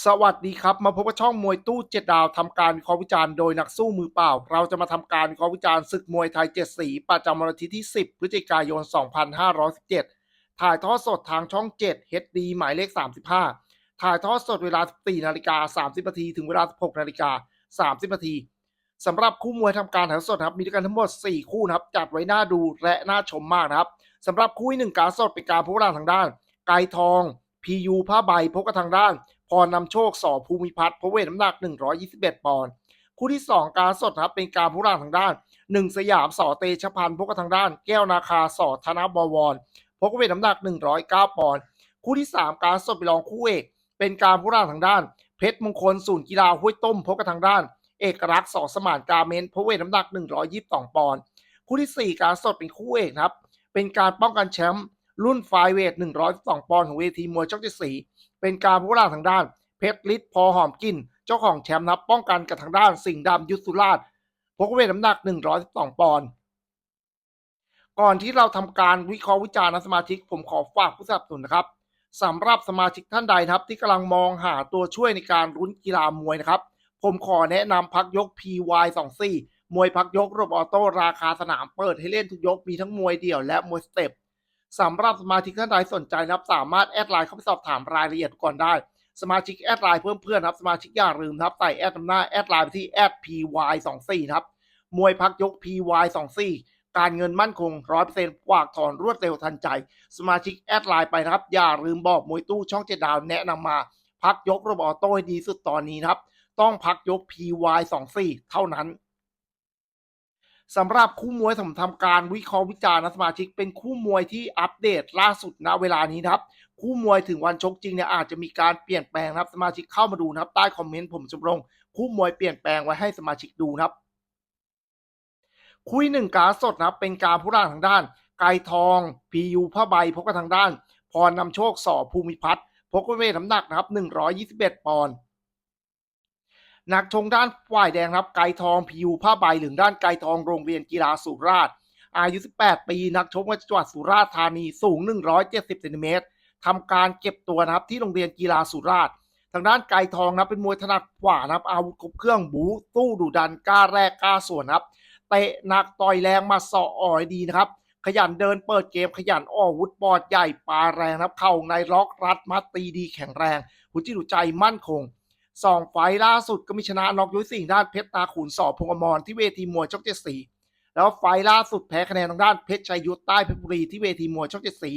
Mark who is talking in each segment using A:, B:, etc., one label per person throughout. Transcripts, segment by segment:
A: สวัสดีครับ มาพบกับช่องมวยตู้เจ็ดดาวทำการวิเคราะห์วิจารณ์โดยนักสู้มือเปล่า เราจะมาทำการวิเคราะห์วิจารณ์ศึกมวยไทยเจ็ดสีประจำวันอาทิตย์ที่ 10 พฤศจิกายน 2517 ถ่ายทอดสดทางช่อง 7 HD หมายเลข 35 ถ่ายทอดสดเวลา 14นาฬิกา30นาทีถึงเวลา 16นาฬิกา30นาทีสำหรับคู่มวยทำการถ่ายทอดสดครับมีด้วยกันทั้งหมด 4 คู่นะครับจัดไว้น่าดูและน่าชมมากนะครับสำหรับคู่ที่หนึ่งการสดเป็นการพบกันทางด้าน ไกทองพียูผ้าใบพบกันทางด้าน พรนำโชคสอภูมิพัฒน์พระเวทน้ำหนัก 121 ปอนด์คู่ที่ 2 การสดครับเป็นการผู้ร่างทางด้าน 1 สยามสอเตชะพันธ์พบกันทางด้าน แก้วนาคาสอธนบวรพบกันเวทน้ำหนัก 109 ปอนด์คู่ที่ 3 การสดไปรองคู่เอกเป็นการผู้ร่างทางด้าน เพชรมงคลศูนย์กีฬาห้วยต้มพบกันทางด้าน เอกลักษณ์สอสมานกาเมนพบเวทน้ำหนัก 122 ปอนด์คู่ที่ 4 การสดเป็นคู่เอกครับเป็นการป้องกันแชมป์รุ่นไฟเวท112 ปอนด์ของเวทีมวยช่องเจ็ดสี เป็นการผู้ร่าทางด้านเพชรฤทธิ์พอหอมกิน เจ้าของแชมป์นับป้องกันกับทางด้านสิงห์ดำยุทธสุราชพกเวทน้ำหนัก 112 ปอนด์ก่อนที่เราทำการวิเคราะห์วิจารณ์สมาชิก ผมขอฝากผู้สนับสนุนนะครับสำหรับสมาชิกท่านใดครับ ที่กำลังมองหาตัวช่วยในการรุ้นกีฬามวยนะครับ ผมขอแนะนำพักยก PY24 มวยพักยกระบบออโต้ราคาสนามเปิดให้เล่นทุกยกมีทั้งมวยเดี่ยวและมวยสเต็ป สำหรับสมาชิกท่านใดสนใจนะครับสามารถแอดไลน์เข้าไปสอบถามรายละเอียดก่อนได้ สมาชิกแอดไลน์เพิ่มเพื่อนครับสมาชิกอย่าลืมนะครับใส่แอดนำหน้าแอดไลน์ไปที่แอด py24 นะครับมวยพักยก py24 การเงินมั่นคงร้อยเปอร์เซ็นต์กวากถอนรวดเร็วทันใจ สมาชิกแอดไลน์ไปนะครับ อย่าลืมบอกมวยตู้ช่องเจ็ดดาวแนะนำมา พักยกระบบออโต้ให้ดีสุดตอนนี้นะครับ ต้องพักยก py24 เท่านั้น สำหรับคู่มวยผมทำการวิเคราะห์วิจารณ์สมาชิก เป็นคู่มวยที่อัปเดตล่าสุดณเวลานี้นะครับ คู่มวยถึงวันชกจริงเนี่ยอาจจะมีการเปลี่ยนแปลงนะครับสมาชิกเข้ามาดูนะครับ ใต้คอมเมนต์ผมจะลงคู่มวยเปลี่ยนแปลงไว้ให้สมาชิกดูนะครับคุยหนึ่งการสดนะครับเป็นการผู้ร่างทางด้าน ไกทองพียูผ้าใบพบกันทางด้าน พรนำโชคสอภูมิพัฒน์พกเวทน้ำหนักนะครับ121 ปอนด์ นักชงด้านฝ่ายแดงครับไกรทองพียูผ้าใบหรือด้านไกรทองโรงเรียนกีฬาสุราษฎร์อายุ 18 ปีนักชกมาจากจังหวัดสุราษฎร์ธานีสูง 170เซนติเมตรทำการเก็บตัวนะครับที่โรงเรียนกีฬาสุราษฎร์ทางด้านไกรทองนะเป็นมวยถนัดขวานะครับอาวุธครบเครื่องบูสู้ดุดันกล้าแรกกล้าส่วนครับเตะหนักต่อยแรงมาสาะอ่อยดีนะครับ ขยันเดินเปิดเกมขยันอ้อวุธปอดใหญ่ปาแรงครับ เข่าในล็อกรัดมัดตีดีแข็งแรงหัวจิตหัวใจมั่นคง สองไฟล่าสุดก็มีชนะน็อกยุ้ยสิ่งด้านเพชรตาขุนสอบพงอมรที่เวทีมวยช่องเจ็ดสีแล้วไฟล่าสุดแพ้คะแนนทางด้านเพชรชัยยุทธใต้เพชรบุรีที่เวทีมวยช่องเจ็ดสี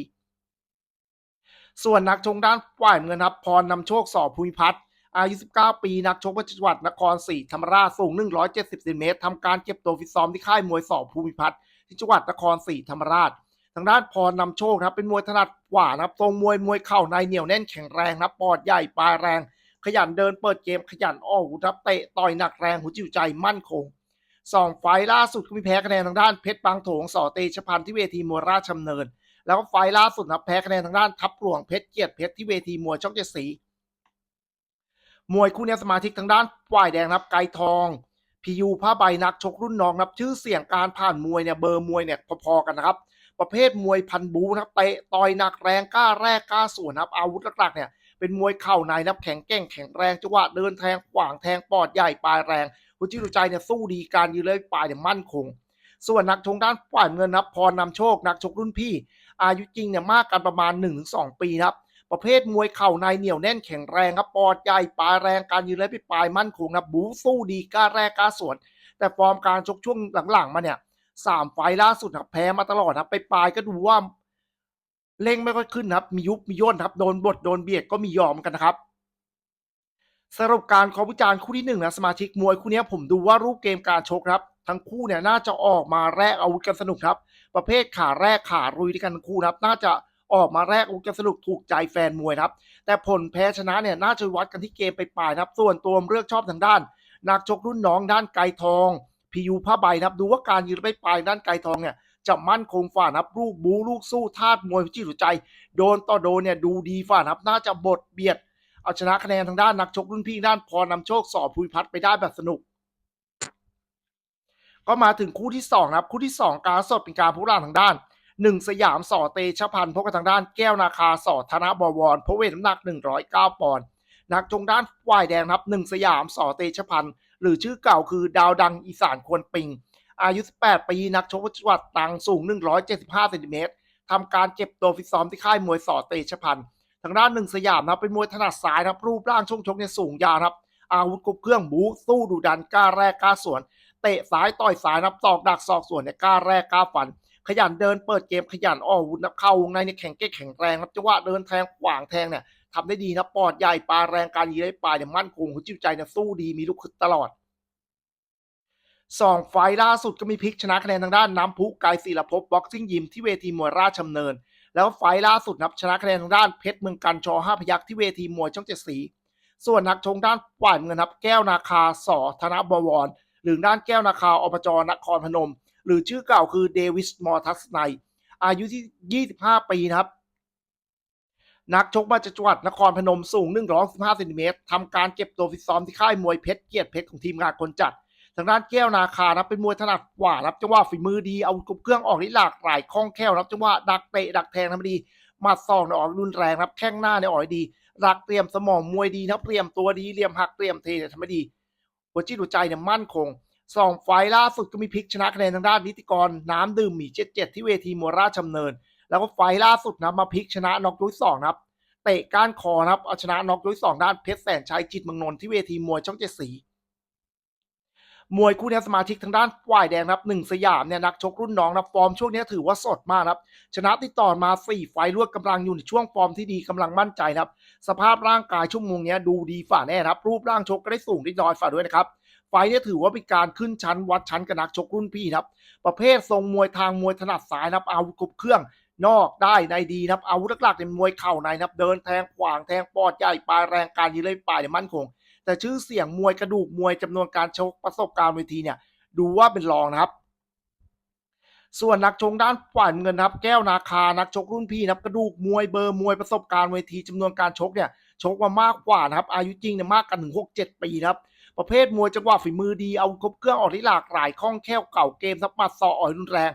A: ส่วนนักชงด้านฝ่ายเงินครับพรนำโชคสอบภูมิพัฒน์อายุ 19 ปี นักชกประจังหวัดนครศรีธรรมราชสูง 170เซนติเมตรทำการเก็บตัวฟิตซ้อมที่ค่ายมวยสอบภูมิพัฒน์ที่จังหวัดนครศรีธรรมราช ทางด้านพรนำโชคครับเป็นมวยถนัดขวานะครับทรงมวยมวยเข่าในเหนียวแน่นแข็งแรงนะครับปอดใหญ่ปลายแรง ขยันเดินเปิดเกมขยันอ้อหูครับเตะต่อยหนักแรงหัวจิตหัวใจมั่นคงสองไฟล์ล่าสุดก็มีแพ้คะแนนทางด้านเพชรบางโถงสอเตชะพันธ์ที่เวทีมวยราชดำเนิน แล้วก็ไฟล์ล่าสุดนะแพ้คะแนนทางด้านทับหลวงเพชรเกียรติเพชรที่เวทีมวยช่องเจ็ดสีมวยคู่นี้สมาชิกทางด้านฝ่ายแดงนะครับไกรทองพียูผ้าใบนักชกรุ่นน้องนะครับชื่อเสียงการผ่านมวยเนี่ยเบอร์มวยเนี่ยพอๆกันนะครับ ประเภทมวยพันบูนะครับเตะต่อยหนักแรงกล้าแรกกล้าส่วนนะครับอาวุธหลักๆเนี่ย เป็นมวยเข่าในนับแข็งแกร่งแข็งแรงจังหวะเดินแทงขวางแทงปอดใหญ่ปลายแรงหัวจิตหัวใจเนี่ยสู้ดีการยืนเลยปลายเนี่ยมั่นคง ส่วนนักชกด้านฝ่ายเงินนับพรนำโชค นักชกรุ่นพี่ อายุจริงเนี่ยมากกันประมาณ 1-2 ปีครับประเภทมวยเข่าในเหนียวแน่นแข็งแรงครับปอดใหญ่ปลายแรงการยืนเลยปลายมั่นคงนะบูสู้ดีกล้าแรกกล้าสวน แต่ฟอร์มการชกช่วงหลังๆมาเนี่ยสามไฟล์ล่าสุดครับแพ้มาตลอดครับไปปลายก็ดูว่า เร่งไม่ค่อยขึ้นครับ มียุบมีย่นครับ โดนบดโดนเบียดก็มียอมกันนะครับสรุปการขอวิจารณ์คู่ที่หนึ่งนะสมาชิกมวยคู่นี้ผมดูว่ารูปเกมการชกครับ ทั้งคู่เนี่ยน่าจะออกมาแรกอาวุธกันสนุกครับ ประเภทขาแรกขารุยด้วยกันทั้งคู่นะครับ น่าจะออกมาแรกอาวุธกันสนุกถูกใจแฟนมวยครับ แต่ผลแพ้ชนะเนี่ยน่าจะวัดกันที่เกมไปปลายครับ ส่วนตัวเลือกชอบทางด้าน นักชกรุ่นน้องด้านไกลทองพียูผ้าใบครับ ดูว่าการยืนไปปลายด้านไกลทองเนี่ย จะมั่นคงฝ่านับลูกบูลูกสู้ธาตุมวยจิตหัวใจ โดนต่อโดนเนี่ยดูดีฝ่านับน่าจะบดเบียด เอาชนะคะแนนทางด้านนักชกรุ่นพี่ด้านพรนำโชคสอบภูมิพัฒน์ไปได้แบบสนุก ก็มาถึงคู่ที่สองนะครับคู่ที่สองการสดเป็นการผู้ร่างทางด้านหนึ่งสยามสอเตชะพันธ์พบกับทางด้านแก้วนาคาสอธนบวรพระเวทน้ำหนัก 109 ปอนด์นักจงด้านฝ่ายแดงครับหนึ่งสยามสอเตชพันธ์หรือชื่อเก่าคือดาวดังอีสานควนปิง อายุ 18 ปีนักชกจังหวัดตรังสูง 175เซนติเมตรทำการเก็บตัวฟิตซ้อมที่ค่ายมวยสอเตชพันธ์ทางด้านหนึ่งสยามนะครับเป็นมวยถนัดซ้ายนะครับรูปร่างช่วงชกเนี่ยสูงยาวครับอาวุธครบเครื่องบู๊สู้ดุดันกล้าแรกกล้าสวน เตะซ้ายต่อยซ้ายนับศอกดักศอกสวนเนี่ยกล้าแรกกล้าฟัน ขยันเดินเปิดเกมขยันออกอวุธนับเข้าวงในเนี่ยแข็งเก้แข็งแรงครับจังหวะเดินแทงขวางแทงเนี่ยทำได้ดีนะปอดใหญ่ปลาแรงการยีได้ปลายเนี่ยมั่นคงหัวจิตใจเนี่ยสู้ดีมีลูกคึดตลอด สองไฟล่าสุดก็มีพลิกชนะคะแนนทางด้านน้ำพุกายศิลภพบ็อกซิ่งยิมที่เวทีมวยราชดำเนิน แล้วไฟล่าสุดนับชนะคะแนนทางด้านเพชรเมืองกันชอห้าพยักที่เวทีมวยช่องเจ็ดสี ส่วนนักชงด้านฝ่ายเงินครับแก้วนาคาสอธนบวร หรือด้านแก้วนาคาอบจนครพนม หรือชื่อเก่าคือเดวิสมอร์ทัสไนอายุที่ 25 ปีนะครับนักชกมาจากจังหวัดนครพนมสูง 115เซนติเมตรทำการเก็บตัวฟิตซ้อมที่ค่ายมวยเพชรเกียรติเพชรของทีมงานคนจัด ทางด้านแก้วนาคานะเป็นมวยถนัดกว่ารับจังหวะฝีมือดีเอากบเครื่องออกได้หลากหลายคล่องแคล่วรับจังหวะดักเตะดักแทงทำดีหมัดศอกเนี่ยออกรุนแรงครับแข้งหน้าเนี่ยออกดีรักเตรียมสมองมวยดีนะเตรียมตัวดีเหลี่ยมหักเตรียมเทเนี่ยทำได้ดีหัวจิตหัวใจเนี่ยมั่นคงสองไฟล่าสุดก็มีพลิกชนะคะแนนทางด้านนิติกรน้ำดื่มหมีเจ็ดเจ็ดที่เวทีมัวราชดำเนิน แล้วก็ไฟล่าสุดนะมาพลิกชนะน็อกยุ้ยสองครับเตะก้านคอนะครับเอาชนะน็อกยุ้ยสองด้านเพชรแสนชัยจิตเมืองนนท์ที่เวทีมวยช่องเจ็ดสี มวยคู่นี้สมาชิกทางด้านฝ่ายแดงนะครับหนึ่งสยามเนี่ยนักชกรุ่นน้องนะฟอร์มช่วงนี้ถือว่าสดมากครับ ชนะติดต่อมาสี่ไฟล์รวดกำลังอยู่ในช่วงฟอร์มที่ดีกำลังมั่นใจครับ สภาพร่างกายชั่วโมงนี้ดูดีฝ่าแน่นะครับ รูปร่างชกก็ได้สูงได้น้อยฝ่าด้วยนะครับไฟล์นี้ถือว่าเป็นการขึ้นชั้นวัดชั้นกับนักชกรุ่นพี่ครับ ประเภททรงมวยทางมวยถนัดซ้ายนะครับอาวุธครบเครื่องนอกได้ในดีนะครับอาวุธหลักๆเป็นมวยเข่าในนะครับ เดินแทงขวางแทงปอดใหญ่ปลายแรงการยืนเลยปลายเนี่ยมั่นคง แต่ชื่อเสียงมวยกระดูกมวยจำนวนการชกประสบการณ์เวทีเนี่ยดูว่าเป็นรองนะครับ ส่วนนักชกด้านฝ่ายเงินครับ แก้วนาคานักชกรุ่นพี่นะครับกระดูกมวยเบอร์มวยประสบการณ์เวทีจำนวนการชกเนี่ยชกมามากกว่านะครับ อายุจริงเนี่ยมากกันถึงหกเจ็ดปีนะครับ ประเภทมวยจังหวะฝีมือดีเอาครบเครื่องออกที่หลากหลายคล่องแคล่วเก่าเกมสับปัดซออ่อยรุนแรง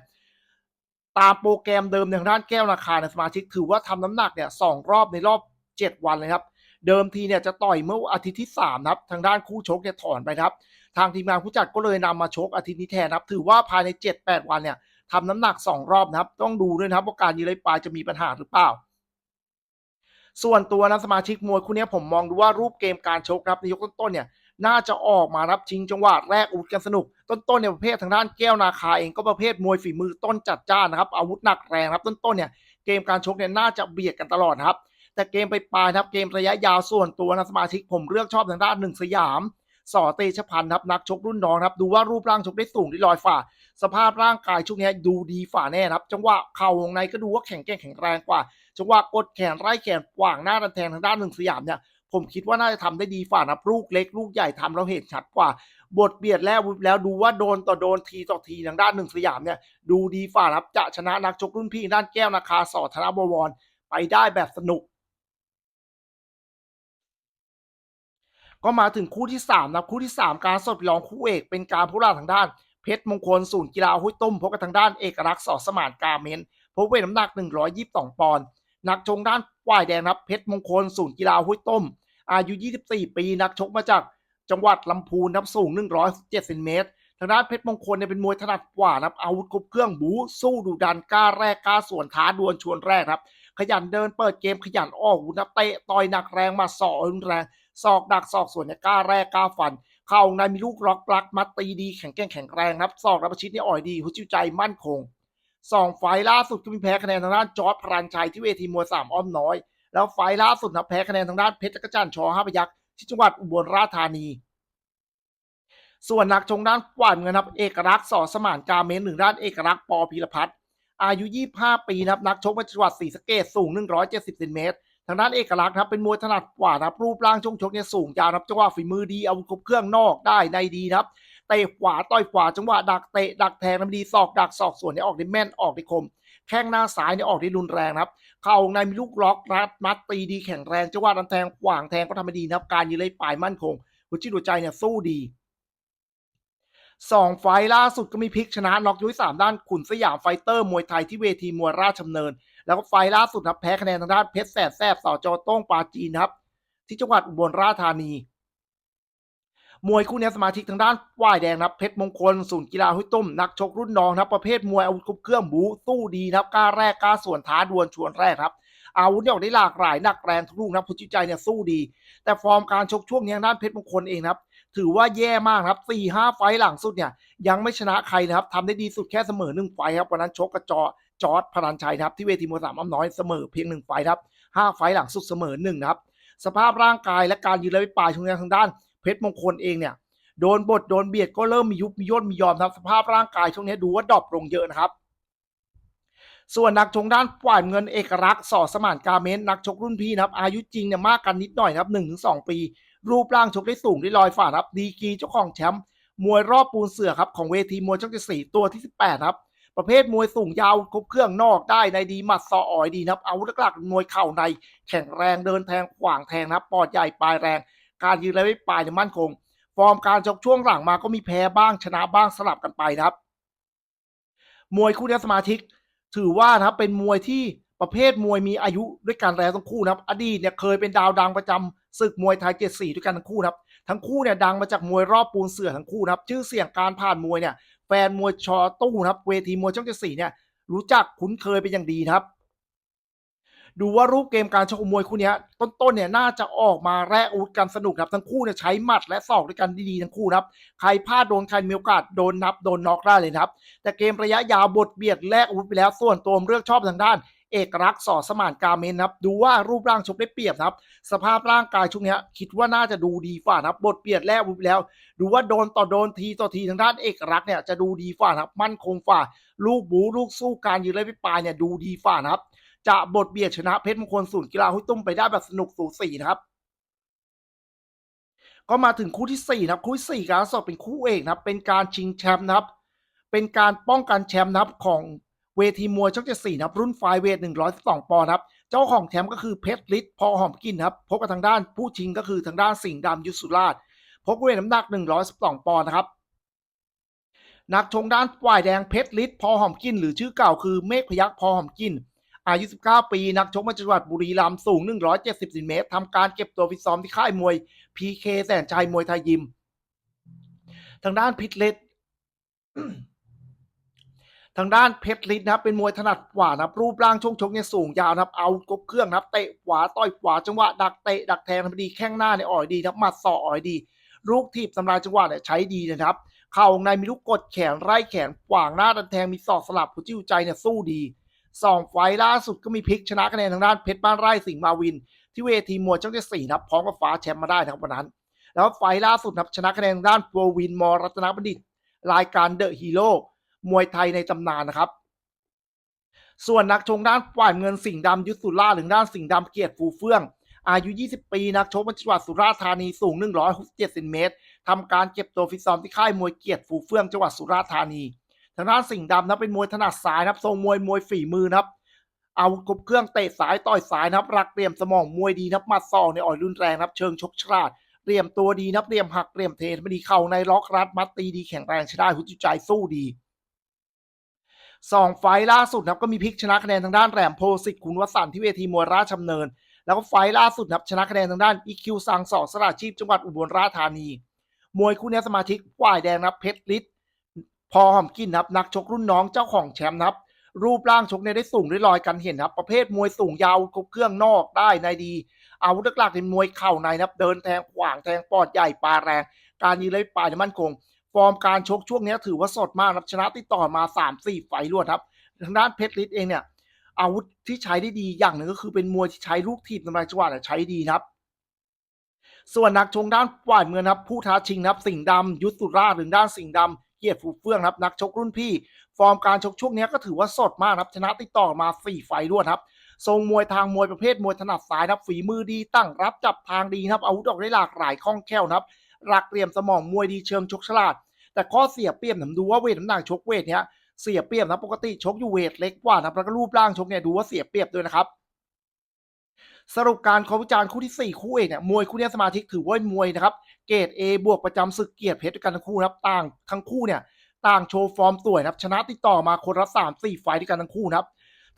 A: ตามโปรแกรมเดิมทางด้านแก้วนาคาในสมาชิกถือว่าทำน้ำหนักเนี่ยสองรอบในรอบเจ็ดวันเลยครับ เดิมทีเนี่ยจะต่อยเมื่ออาทิตย์ที่สามนะครับทางด้านคู่ชกเนี่ยถอนไปครับ ทางทีมงานผู้จัดก็เลยนำมาชกอาทิตย์นี้แทนครับ ถือว่าภายใน 7-8 วันเนี่ยทำน้ำหนัก 2 รอบนะครับ ต้องดูด้วยนะครับว่าการยืนเลยปลายจะมีปัญหาหรือเปล่า ส่วนตัวนะสมาชิกมวยคู่นี้ผมมองดูว่ารูปเกมการชกครับในยกต้นๆเนี่ยน่าจะออกมารับชิงจังหวะแรกอาวุธกันสนุก ต้นๆเนี่ยประเภททางด้านแก้วนาคาเองก็ประเภทมวยฝีมือต้นจัดจ้านนะครับอาวุธหนักแรงครับต้นๆเนี่ยเกมการชกเนี่ยน่าจะเบียดกันตลอดครับ แต่เกมไปปลายครับเกมระยะยาวส่วนตัวนะสมาชิกผมเลือกชอบทางด้านหนึ่งสยามสอเตชพันธ์ครับนักชกรุ่นน้องครับดูว่ารูปร่างชกได้สูงได้ลอยฝ่า สภาพร่างกายช่วงนี้ดูดีฝ่าแน่ครับ จังหวะเข่าวงในก็ดูว่าแข็งแกร่งแข็งแรงกว่า จังหวะกดแขนไล่แขนขวางหน้าดันแทงทางด้านหนึ่งสยามเนี่ยผมคิดว่าน่าจะทำได้ดีฝ่านะลูกเล็กลูกใหญ่ทำเราเห็นชัดกว่า บทเบียดแล้วแล้วดูว่าโดนต่อโดนทีต่อทีทางด้านหนึ่งสยามเนี่ยดูดีฝ่าครับจะชนะนักชกรุ่นพี่ด้านแก้วนาคาสอธนบวรไปได้แบบสนุก ก็มาถึงคู่ที่ 3 นะคู่ที่ 3 การสดรองคู่เอก เป็นการพูดาทางด้านเพชรมงคลศูนย์กีฬาหุ้ยต้มพบกับทางด้านเอกลักษณ์สอสมานกาเมนพบเวทน้ำหนัก 122 ปอนด์นักชงด้านฝ่ายแดงครับเพชรมงคลศูนย์กีฬาหุ้ยต้ม อายุ 24 ปี นักชกมาจากจังหวัดลำพูนนับสูง 107เซนเมตรทางด้านเพชรมงคลเนี่ยเป็นมวยถนัดกว่านะครับอาวุธครบเครื่องบูสู้ดุดันกล้าแรกกล้าสวนท้าดวลชวนแรกครับ ขยันเดินเปิดเกมขยันออกอาวุธนะเตะต่อยหนักแรงมาสอรุนแรง ศอกดักศอกส่วนเนี่ยกล้าแรกกล้าฟัน เข่าในมีลูกล็อกลักมัดตีดีแข็งแกร่งแข็งแรงครับศอกรับประชิดเนี่ยอ่อยดีหัวจิตใจมั่นคงสองไฟล่าสุดก็มีแพ้คะแนนทางด้านจอร์ดพรานชัยที่เวทีมวยสามอ้อมน้อย แล้วไฟล่าสุดนะแพ้คะแนนทางด้านเพชรจักรจันทร์ชอห้าพยักษ์ที่จังหวัดอุบลราชธานี ส่วนนักชงด้านฝ่ายเงินครับเอกลักษณ์สอสมานกาเมนหนึ่งด้านเอกลักษณ์ปอพีรพัฒน์อายุ 25 ปีนะครับนักชกมาจังหวัดศรีสะเกษสูง 170เซนเมตร ทางด้านเอกลักษณ์ครับเป็นมวยถนัดกว่าครับรูปร่างช่วงชกเนี่ยสูงยาวครับจังหวะฝีมือดีเอาวุธครบเครื่องนอกได้ในดีครับเตะขวาต่อยขวาจังหวะดักเตะดักแทงน้ำดีศอกดักศอกส่วนเนี่ยออกได้แม่นออกได้คมแข้งหน้าซ้ายเนี่ยออกได้รุนแรงครับ เข่าในมีลูกล็อกรัดมัดตีดีแข็งแรงจังหวะดันแทงขวางแทงก็ทำได้ดีนะครับการยืนเลยปลายมั่นคงหัวจิตหัวใจเนี่ยสู้ดีสองไฟล์ล่าสุดก็มีพลิกชนะน็อกยุ้ยสามด้านขุนสยามไฟเตอร์มวยไทยที่เวทีมวยราชดำเนิน แล้วก็ไฟล่าสุดครับแพ้คะแนนทางด้านเพชรแสบแซบสอจอต้งปาจีนครับ ที่จังหวัดอุบลราชธานี มวยคู่นี้สมาชิกทางด้านฝ่ายแดงนะครับเพชรมงคลศูนย์กีฬาห้ยต้มนักชกรุ่นน้องครับประเภทมวยอาวุธครบเครื่องบูสู้ดีครับกล้าแรกกล้าส่วนท้าดวลชวนแรกครับอาวุธเนี่ยออกได้หลากหลายหนักแรงทุกลูกนะพุทธิใจเนี่ยสู้ดี แต่ฟอร์มการชกช่วงนี้ด้านเพชรมงคลเองครับ ถือว่าแย่มากครับ4ี่ห้าไฟล์หลังสุดเนี่ยยังไม่ชนะใครนะครับทำได้ดีสุดแค่เสมอหนึ่งไฟครับวันนั้นชกกระจอจอร์ดพลันชัยครับที่เวทีมวยสามอ้ำน้อยเสมอเพียงหนึ่งไฟครับห้าไฟล์หลังสุดเสมอหนึ่งครับสภาพร่างกายและการยืนระยะปลายช่วงนี้ทางด้านเพชรมงคลเองเนี่ยโดนบทโดนเบียดก็เริ่มมียุบมีย่นมียอมครับสภาพร่างกายช่วงนี้ดูว่าดรอปลงเยอะนะครับส่วนนักชกด้านฝ่ายเงินเอกรักษ์สอสมานกาเมนนักชกรุ่นพี่นะครับอายุจริงเนี่ยมากกันนิดหน่อยครับหนึ่งถึงสองปี รูปร่างชกได้สูงได้ลอยฝ่าครับ ดีกรีเจ้าของแชมป์มวยรอบปูนเสือครับของเวทีมวยช่องเจ็ดสี่ตัวที่สิบแปดครับ ประเภทมวยสูงยาวครบเครื่องนอกได้ในดีหมัดซออ่อยดีนะครับอาวุธหลักๆมวยเข่าใน แข็งแรงเดินแทงขวางแทงนะครับปอดใหญ่ปลายแรง การยืนระยะปลายเนี่ยมั่นคง ฟอร์มการชกช่วงหลังมาก็มีแพ้บ้างชนะบ้างสลับกันไปนะครับ มวยคู่นี้สมาชิก ถือว่านะครับเป็นมวยที่ประเภทมวยมีอายุด้วยกันแล้วทั้งคู่นะครับ อดีตเนี่ยเคยเป็นดาวดังประจำ ศึกมวยไทยเจ็ดสี่ด้วยกันทั้งคู่ครับ ทั้งคู่เนี่ยดังมาจากมวยรอบปูนเสือทั้งคู่นะครับชื่อเสียงการผ่านมวยเนี่ยแฟนมวยชอตู้ครับเวทีมวยช่องเจ็ดสี่เนี่ยรู้จักคุ้นเคยเป็นอย่างดีครับ ดูว่ารูปเกมการชกมวยคู่นี้ต้นๆเนี่ยน่าจะออกมาแรกอาวุธกันสนุกครับทั้งคู่เนี่ยใช้หมัดและศอกด้วยกันดีๆทั้งคู่ครับใครพลาดโดนใครมีโอกาสโดนนับโดนน็อกได้เลยครับ แต่เกมระยะยาวบทเบียดแลกอาวุธไปแล้วส่วนตัวเลือกชอบทางด้าน เอกรักษ์สอสมานกาเมนนะครับ ดูว่ารูปร่างชกได้เปรียบนะครับ สภาพร่างกายช่วงนี้คิดว่าน่าจะดูดีฝ่านะครับ บทเบียดแลกวุธไปแล้ว ดูว่าโดนต่อโดนทีต่อทีทางด้านเอกรักษ์เนี่ยจะดูดีฝ่านะครับ มั่นคงฝ่า ลูกบูลูกสู้การยืนระยะปลายเนี่ยดูดีฝ่านะครับ จะบทเบียดชนะเพชรมงคลศูนย์กีฬาหุ้ยตุ้มไปได้แบบสนุกสูสีนะครับก็มาถึงคู่ที่สี่นะครับคู่ที่สี่การสอบเป็นคู่เอกนะครับเป็นการชิงแชมป์นะครับเป็นการป้องกันแชมป์นะครับของ เวทีมวยช่องเจ็ดสี่นะครับรุ่นไฟเวทหนึ่งร้อยสองปอนด์ครับเจ้าของแชมป์ก็คือเพชรฤทธิ์พอหอมกินครับพบกับทางด้านผู้ชิงก็คือทางด้านสิงห์ดำยุสุราชพบเวทน้ำหนักหนึ่งร้อยสองปอนด์นะครับนักชงด้านฝ่ายแดงเพชรฤทธิ์พอหอมกิน หรือชื่อเก่าคือเมฆพยักพอหอมกิน อายุ 19 ปี นักชกมาจากจังหวัดบุรีรัมย์สูง 170เซนติเมตรทำการเก็บตัวฟิตซ้อมที่ค่ายมวย PK แสนชัยมวยไทยยิม ทางด้านพิษเล็ด ทางด้านเพชรฤทธิ์นะครับเป็นมวยถนัดขวานะครับรูปร่างช่วงชกเนี่ยสูงยาวนะครับเอากบเครื่องนะครับเตะขวาต่อยขวาจังหวะดักเตะดักแทงทำดีแข้งหน้าเนี่ยอ่อยดีนะครับหมัดศอกอ่อยดี ลูกทีบสำลายจังหวะเนี่ยใช้ดีนะครับเข่าในมีลูกกดแขนไล่แขนขวางหน้าดันแทงมีศอกสลับผู้จิ้วใจเนี่ยสู้ดีสองไฟล่าสุดก็มีพลิกชนะคะแนนทางด้านเพชรบ้านไร่สิงห์มาวิน ที่เวทีมวยช่องเจ็ดสี่นะครับพร้อมกับฟ้าแชมป์มาได้นะครับวันนั้น แล้วไฟล่าสุดนะครับชนะคะแนนทางด้านโปรวินมอรัตนบัณฑิต รายการเดอะฮีโร่ มวยไทยในตำนานนะครับ ส่วนนักชงด้านฝ่ายเงินสิงห์ดำยุทธสุราหรือด้านสิงห์ดำเกียรติฟูเฟื่อง อายุ 20 ปี นักชกมาจากจังหวัดสุราษฎร์ธานีสูง 167เซนติเมตรทำการเก็บตัวฟิตซ้อมที่ค่ายมวยเกียรติฟูเฟื่องจังหวัดสุราษฎร์ธานีทางด้านสิงห์ดำนะเป็นมวยถนัดซ้ายนะครับทรงมวยมวยฝีมือนะครับเอาครบเครื่องเตะสายต่อยสายนะครับรักเรียมสมองมวยดีนับมัดศอกในอ่อยรุนแรงนับเชิงชกฉลาดเรียมตัวดีนับเรียมหักเรียมเทนไม่ดีเข่าในล็อกรัดมัดตีดีแข็งแรงใช้ได้หุ่นจิตใจสู้ดี สองไฟล่าสุดนะครับก็มีพลิกชนะคะแนนทางด้านแรมโพสิทธิ์คุณวสันที่เวทีมวยราชดำเนิน แล้วก็ไฟล่าสุดนะครับชนะคะแนนทางด้านอีคิวซังสอสระชีพจังหวัดอุบลราชธานี มวยคู่นี้สมาชิกฝ่ายแดงนับเพชรฤทธิ์พอหอมกินนับนักชกรุ่นน้องเจ้าของแชมป์นะครับ รูปร่างชกเนี่ยได้สูงได้ลอยกันเห็นนะครับ ประเภทมวยสูงยาวครบเครื่องนอกได้ในดีอาวุธหลักๆเป็นมวยเข่าในนะครับ เดินแทงขวางแทงปอดใหญ่ปลาแรง การยืนเลยปลายเนี่ยมั่นคง ฟอร์มการชกช่วงนี้ถือว่าสดมากครับชนะติดต่อมา 3-4 ไฟล์รวดครับทางด้านเพชรฤทธิ์เองเนี่ย อาวุธที่ใช้ได้ดีอย่างหนึ่งก็คือเป็นมวยที่ใช้ลูกทีบทำลายจังหวะเนี่ยใช้ดีนะครับ ส่วนนักชงด้านฝ่ายเมืองนครับผู้ท้าชิงนะครับสิงห์ดำยุทธสุราหรือด้านสิงห์ดำเกียรติฟูเฟื่องครับนักชกรุ่นพี่ ฟอร์มการชกช่วงนี้ก็ถือว่าสดมากครับชนะติดต่อมา 4 ไฟล์รวดครับทรงมวยทางมวยประเภทมวยถนัดซ้ายครับฝีมือดีตั้งรับจับทางดีครับอาวุธออกได้หลากหลายคล่องแคล่วนครับ หลักเหลี่ยมสมองมวยดีเชิงชกฉลาด แต่ข้อเสียเปรียบผมดูว่าเวทน้ำหนักชกเวทเนี้ยเสียเปรียบนะปกติชกอยู่เวทเล็กกว่านะแล้วก็รูปร่างชกเนี่ยดูว่าเสียเปรียบด้วยนะครับสรุปการขอวิจารณ์คู่ที่ 4 คู่เอกเนี่ยมวยคู่นี้สมาชิกถือว่ามวยนะครับเกรด A บวกประจำศึกเกียรติเพชรด้วยกันทั้งคู่นะครับต่างทั้งคู่เนี่ยต่างโชว์ฟอร์มสวยนะครับชนะติดต่อมาคนละสามสี่ไฟด้วยกันทั้งคู่นะครับ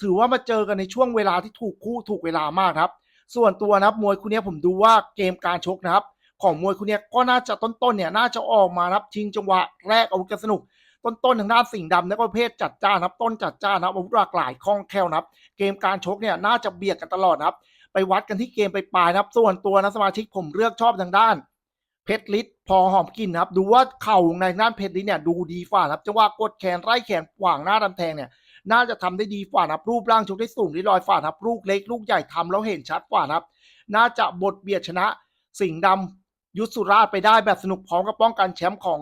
A: ถือว่ามาเจอกันในช่วงเวลาที่ถูกคู่ถูกเวลามากครับ ส่วนตัวนะครับมวยคู่นี้ผมดูว่าเกมการชกนะครับ ของมวยคู่เนี้ยก็น่าจะต้นๆเนี่ยน่าจะออกมานับชิงจังหวะแรกอาวุธกันสนุก ต้นๆทางด้านสิงห์ดำแล้วก็ประเภทจัดจ้านครับต้นจัดจ้านครับอาวุธหลากหลายคล่องแคล่วนะครับ เกมการชกเนี่ยน่าจะเบียดกันตลอดนะครับ ไปวัดกันที่เกมไปปลายนะครับ ส่วนตัวนะสมาชิกผมเลือกชอบทางด้านเพชรลิศพอหอมกินนะครับ ดูว่าเข่าในด้านเพชรลิศเนี่ยดูดีฝ่านะครับจะว่ากดแขนไล่แขนขวางหน้าดันแทงเนี่ยน่าจะทำได้ดีฝ่านะครับรูปร่างชกได้สูงได้ลอยฝ่านะครับลูกเล็กลูกใหญ่ทำแล้วเห็นชัดฝ่านะครับ น่าจะบทเบียดชนะ สิงห์ดำ ยุทธสุราชไปได้แบบสนุกพร้อมกับป้องกันแชมป์ของ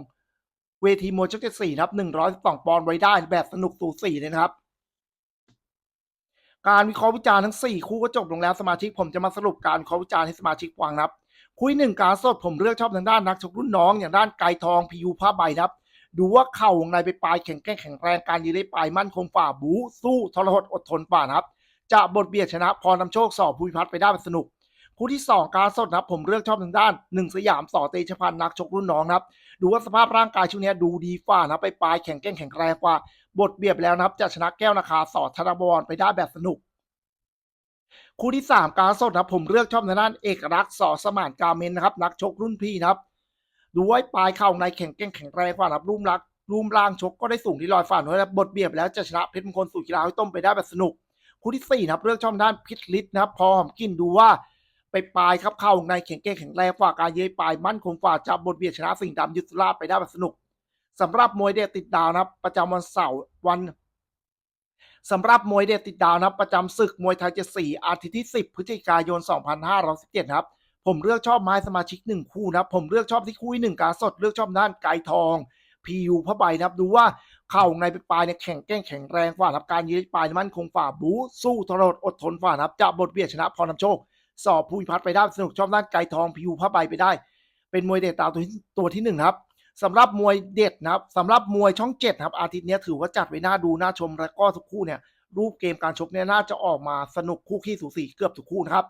A: เวทีมวยช่องเจ็ดสี่นะครับหนึ่งร้อยสองปอนด์ไว้ได้แบบสนุกสูสีเลยนะครับ การวิเคราะห์วิจารณ์ทั้ง4คู่ก็จบลงแล้วสมาชิกผมจะมาสรุปการวิเคราะห์วิจารณ์ให้สมาชิกฟังนะครับ คุยหนึ่งการสดผมเลือกชอบทางด้านนักชกรุ่นน้องอย่างด้านไกทองพียูผ้าใบนะครับ ดูว่าเข่าวงในไปปลายแข็งแกร่งแข็งแรงการยืนได้ปลายมั่นคงฝ่าบูสู้ทรหดอดทนฝ่านะครับ จะบทเบียดชนะพรนำโชคสอบภูมิพัฒน์ไปได้แบบสนุก คู่ที่ 2 การสดนะครับ ผมเลือกชอบทางด้านหนึ่งสยามสอเตชพันนักชกรุ่นน้องนะครับ ดูว่าสภาพร่างกายช่วงนี้ดูดีฝ่านะไปปลายแข็งแกร่งแข็งแรงกว่า บทเบียดไปแล้วนะครับ จะชนะแก้วนาคาสอธนบวรไปได้แบบสนุก คู่ที่ 3 การสดนะครับ ผมเลือกชอบทางด้านเอกลักษณ์สอสมานกาเมนนะครับนักชกรุ่นพี่นะครับดูไว้ปลายเข่าในแข็งแกร่งแข็งแรงกว่านะครับรูปลักรูปร่างชกก็ได้สูงที่ลอยฝ่าน้อยและบทเบียดไปแล้วจะชนะเพชรมงคลสู่กีฬาให้ต้มไปได้แบบสนุกคู่ที่สี่นะครับเลือกช่องด้านพิษลิศนะครับพอหอมกินดูว่า ไปปลายครับเข้าในแข็งแกร่งแข็งแรงฝ่าการเย้ยปลายมั่นคงฝ่าจับบทเบียดชนะสิ่งห์ดำยุทธราไปได้แบบสนุกสำหรับมวยเด็ดติดดาวนะครับ ประจำวันเสาร์วันสำหรับมวยเด็ดติดดาวนะครับ ประจำศึกมวยไทยเจ็ดสีอาทิตย์ที่ 10 พฤศจิกายน 2517ครับ ผมเลือกชอบไม้สมาชิกหนึ่งคู่นะครับผมเลือกชอบที่คู่ที่หนึ่งการสดเลือกชอบด้านไกทองพียูพระใบนะครับ ดูว่าเข่าในปลายเนี่ยแข็งแกร่งแข็งแรงฝ่านะครับการยืดปลายมั่นคงฝ่าบูสู้ทรดอดทนฝ่านะครับจะบทเบียดชนะพรนำโชค สอบภูมิพัฒน์ไปได้สนุกชอบด้านไกลทองพิวผ้าใบไปได้ เป็นมวยเด็ดตาวตัวที่ตัวที่หนึ่งครับสำหรับมวยเด็ดนะครับสำหรับมวยช่องเจ็ดครับอาทิตย์นี้ถือว่าจัดไว้น่าดูน่าชมและก็ทุกคู่เนี่ยรูปเกมการชกเนี่ยน่าจะออกมาสนุกคู่ขี้สูสีเกือบทุกคู่นะครับ